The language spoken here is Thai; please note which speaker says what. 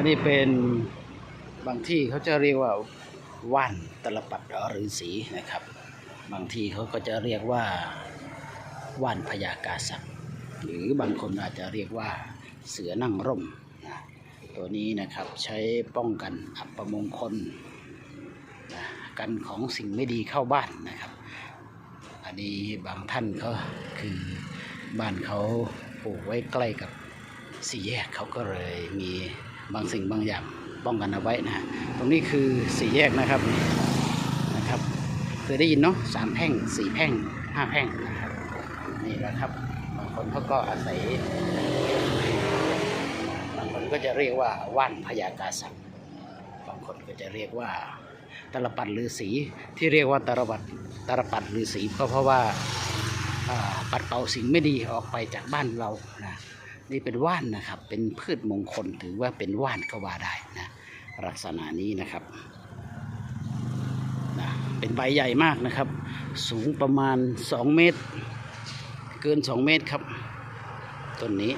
Speaker 1: อันนี้เป็นบางที่เขาจะเรียกว่าว่านตลปัดหรือสีนะครับ บางที่เขาก็จะเรียกว่าว่านพญากาศักหรือบางคนอาจจะเรียกว่าเสือนั่งร่มนะตัวนี้นะครับใช้ป้องกันอัปมงคลนะกันของสิ่งไม่ดีเข้าบ้านนะครับ อันนี้บางท่านก็คือบ้านเขาปลูกไว้ใกล้กับสี่แยกเขาก็เลยมี บางสิ่งบางอย่างป้องกันเอาไว้นะฮะตรงนี้คือสี่แยกนะครับนะครับเคยได้ยินเนาะสามแพร่งสี่แพร่งห้าแพร่งนะครับนี่แหละครับบางคนเขาก็อาศัยบางคนก็จะเรียกว่าว่านพญากาศักดิ์บางคนก็จะเรียกว่าตลปัดฤาษีที่เรียกว่าตลปัดตลปัดฤาษีก็เพราะว่าปัดเป่าสิ่งไม่ดีออกไปจากบ้านเรานะ นี่เป็นว่านนะครับ เป็นพืชมงคลถือว่าเป็นว่านก็ว่าได้นะลักษณะนี้นะครับนะเป็นใบใหญ่มากนะครับ สูงประมาณ 2 เมตร เกิน 2 เมตรครับต้นนี้